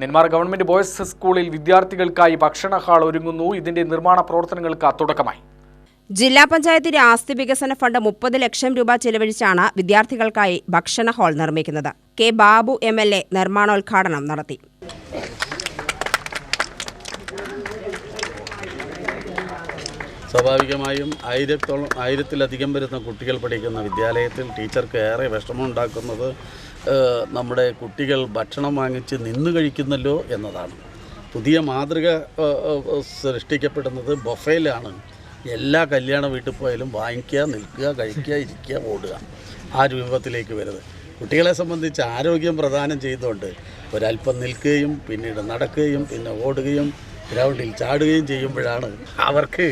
Nenmara government boys സ്കൂളിൽ വിദ്യാർത്ഥികൾക്കായി ഭക്ഷണ ഹാൾ ഒരുങ്ങുന്നു. ഇതിന്റെ നിർമ്മാണ പ്രവർത്തനങ്ങൾക്ക് തുടക്കമായി. ജില്ലാ പഞ്ചായത്തിന്റെ ആസ്തി വികസന ഫണ്ട് മുപ്പത് ലക്ഷം രൂപ ചെലവഴിച്ചാണ് വിദ്യാർത്ഥികൾക്കായി ഭക്ഷണ ഹാൾ നിർമ്മിക്കുന്നത്. K Babu M L A നിർമ്മാണോദ്ഘാടനം നടത്തി. സ്വാഭാവികമായും ആയിരത്തോളം ആയിരത്തിലധികം വരുന്ന കുട്ടികൾ പഠിക്കുന്ന വിദ്യാലയത്തിൽ ടീച്ചർക്ക് ഏറെ വിഷമമുണ്ടാക്കുന്നത് നമ്മുടെ കുട്ടികൾ ഭക്ഷണം വാങ്ങിച്ച് നിന്ന് കഴിക്കുന്നല്ലോ എന്നതാണ്. പുതിയ മാതൃക സൃഷ്ടിക്കപ്പെടുന്നത് ബൊഫയിലാണ് എല്ലാ കല്യാണ വീട്ടിൽ പോയാലും വാങ്ങിക്കുക നിൽക്കുക കഴിക്കുക ഇരിക്കുക ഓടുക. ആ രൂപത്തിലേക്ക് വരുന്നത്. കുട്ടികളെ സംബന്ധിച്ച് ആരോഗ്യം പ്രദാനം ചെയ്തുകൊണ്ട് ഒരല്പം നിൽക്കുകയും പിന്നീട് നടക്കുകയും പിന്നെ ഓടുകയും ഗ്രൗണ്ടിൽ ചാടുകയും ചെയ്യുമ്പോഴാണ് അവർക്ക്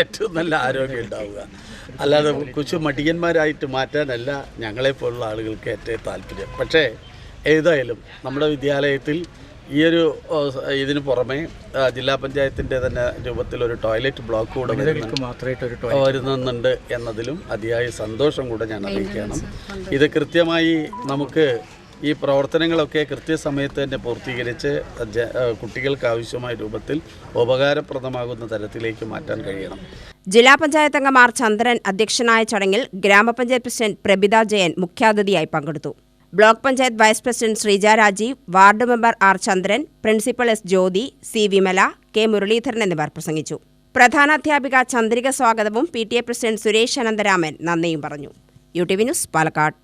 ഏറ്റവും നല്ല ആരോഗ്യം ഉണ്ടാവുക. അല്ലാതെ കൊച്ചു മടിയന്മാരായിട്ട് മാറ്റാനല്ല ഞങ്ങളെപ്പോലുള്ള ആളുകൾക്ക് ഏറ്റവും താല്പര്യം. പക്ഷേ ഏതായാലും നമ്മുടെ വിദ്യാലയത്തിൽ ഈ ഒരു ഇതിന് പുറമെ ജില്ലാ പഞ്ചായത്തിന്റെ തന്നെ രൂപത്തിൽ ഒരു ടോയ്ലറ്റ് ബ്ലോക്ക് കൂടെ വരുന്നുണ്ട് എന്നതിലും അതിയായ സന്തോഷം കൂടെ ഞാൻ അറിയിക്കണം. ഇത് കൃത്യമായി നമുക്ക് ഈ പ്രവർത്തനങ്ങളൊക്കെ കൃത്യസമയത്ത് തന്നെ പൂർത്തീകരിച്ച് കുട്ടികൾക്ക് ആവശ്യമായ രൂപത്തിൽ ഉപകാരപ്രദമാകുന്ന തരത്തിലേക്ക് മാറ്റാൻ കഴിയണം. ജില്ലാ പഞ്ചായത്ത് അംഗമാർ ചന്ദ്രൻ അധ്യക്ഷനായ ചടങ്ങിൽ ഗ്രാമപഞ്ചായത്ത് പ്രസിഡന്റ് പ്രബിത ജയൻ മുഖ്യാതിഥിയായി പങ്കെടുത്തു. Block panchayat vice president Sreeja Rajeev ward member R Chandran principal S Jyothi C Vimala K Muraleedharan എന്നിവർ പ്രസംഗിച്ചു. പ്രധാനാധ്യാപിക ചന്ദ്രിക സ്വാഗതവും P T A president Suresh Ananthraman നന്ദിയും പറഞ്ഞു. U T V news Palakkad.